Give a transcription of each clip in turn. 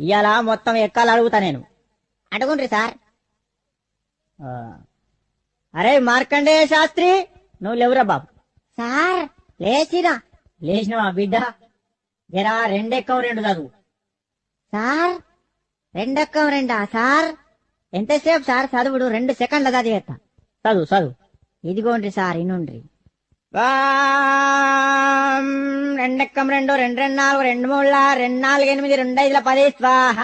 ఇవాళ మొత్తం ఎక్కాలు అడుగుతా నేను. అడుగుండ్రి సార్. అరే మార్కండేయ శాస్త్రి నువ్వు లేవురా బాబు. సార్. లేచినా లేచినవా బిడ్డ? జరా రెండెక్కవు రెండు చదువు. సార్. రెండక్కం రెండా సార్? ఎంతసేపు సార్ చదువుడు? రెండు సెకండ్ల చదివేస్తా చదువు చదువు. ఇదిగోండ్రి సార్ ఇనుండ్రి. రెండెక్కం రెండు రెండు రెండు నాలుగు రెండు మూడుల రెండు నాలుగు ఎనిమిది రెండు ఐదుల పది. స్వాహ.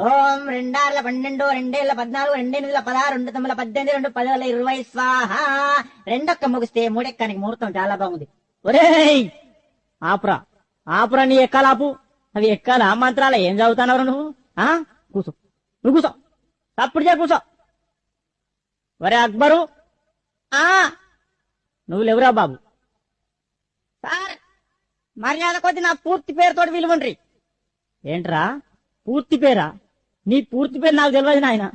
ఓం. రెండార్ల పన్నెండు రెండేళ్ళ పద్నాలుగు రెండెనిమిదిల పదహారు రెండు తొమ్మిది పద్దెనిమిది రెండు పదివేల ఇరవై. స్వాహ. రెండొక్క ముగిస్తే మూడెక్కానికి ముహూర్తం చాలా బాగుంది. ఒరేయ్! ఆపురా. ఆపురా నీ ఎక్కాలాపు. అవి ఎక్కాలా. మంత్రాల. ఏం చదువుతున్నావు నువ్వు? ఆ? కూసో. నువ్వు కూసో. తప్పుడు చే కూసో. ఒరే అక్బరు. ఆ! నువ్వు లేవురా బాబు? సార్ మర్యాద కొద్ది నా పూర్తి పేరుతో విలువండ్రి. ఏంట్రా? పూర్తి పేరా? నీ పూర్తి పేరు నాకు తెలియదు నాయన.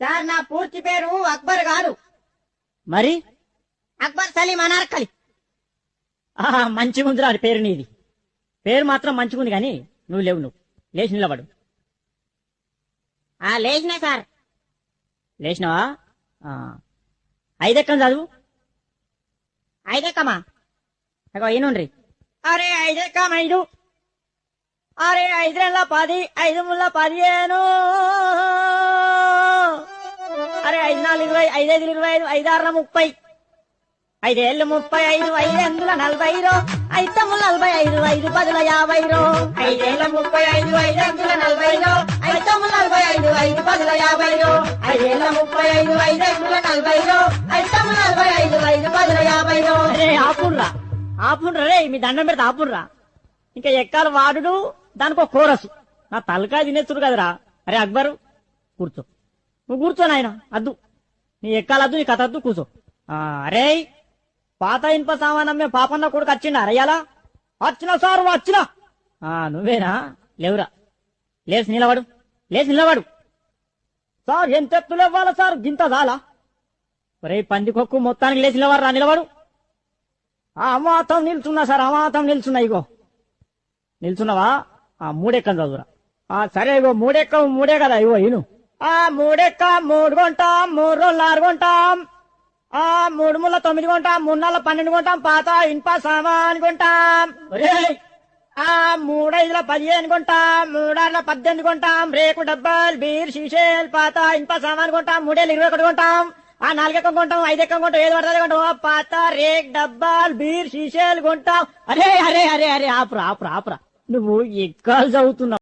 సార్ నా పూర్తి పేరు అక్బర్ కాదు మరి? అక్బర్ సలీం అనార్కలి. ఆహా మంచిగా ఉందిరా అది పేరు నీది. పేరు మాత్రం మంచిగా ఉంది కానీ నువ్వు లేవు నువ్వు. లేచి నిలబడు. ఆ లేచినా సార్. లేచినావా? ఆ. ఐదెక్కం చదువు? ఐదెక్కమా అగో ఈనుండ్రి అరే ఐదెక్కం ఐదు అరే ఐదు నెలల పది ఐదు ముళ్ళ పదిహేను అరే ఐదు నాలుగు ఇరవై ఐదు ఐదు ఇరవై ఐదు ఐదు ఆరున ముప్పై ఐదేళ్ళు ముప్పై ఐదు ఐదెందుల నలభై రో ఐదు నలభై ఐదు ఐదు పదుల యాభై రో ఐదేళ్ళ ముప్పై ఐదు ఐదు ఎందుల నలభై రో ఐదు నలభై ఐదు ఐదు పదుల యాభై రో ఐదేళ్ళ ముప్పై ఐదు ఐదు ఎందుల నలభై రో ఆపుండ్రా ఆపుండ్రా రే మీ దండం పెడితే ఆపుండ్రా ఇంకా ఎక్కాలు వాడుడు దానికి ఒక కోరసు. నా తలకాయ తినేస్తుడు కదరా. అరే అక్బరు కూర్చో. నువ్వు కూర్చో నాయన అద్దు. నీ ఎక్కాలద్దు నీ కథ అద్దు కూర్చో అరే పాత ఇనుప సామానమ్మే పాపన్న కొడుకు వచ్చిండా అరయ్యాలా వచ్చిన సారు వచ్చిన ఆ నువ్వేనా? లేవురా. లేచి నిలబడు. లేచి నిలబడు. సార్ ఎంత ఎత్తులు ఇవ్వాలా సార్? గింత చాలా ఒరే పందికొక్కు మొత్తానికి లేచి నిలబడు రా నిలబడు. అమాతం నిల్చున్నా సార్ అమాతం నిల్చున్నా ఇగో. నిల్చున్నావా? ఆ మూడెక్కం చదువురా. ఆ సరే ఇగో మూడెక్క మూడే కదా ఇగో ఇను. ఆ మూడెక్క మూడు కొంటాం మూడు రోజులు ఆరు కొంటాం. ఆ మూడు ముళ్ళ తొమ్మిది కొంటాం మూడు నెలల పన్నెండు కొంటాం పాత ఇనుప సామాన్ కొంటాం. ఆ మూడైదుల పదిహేను కొంటాం మూడార్ల పద్దెనిమిది కొంటాం రేకు డబ్బాలు బీర్ షీషేల్ పాత ఇనుప సామాన్ కొంటాం మూడేళ్ళు ఇరవై ఒకటి కొంటాం. ఆ నాలుగెక్కం కొంటాం ఐదెక్కం కొంటాం ఏది పడుతుంది కొంటాం. పాత రేక్ డబ్బాలు బీర్ షీషేలు కొంటాం. అరే అరే అరే అరే ఆపురా ఆపురా ఆపురా. నువ్వు ఎక్కాల్సి చదువుతున్నావు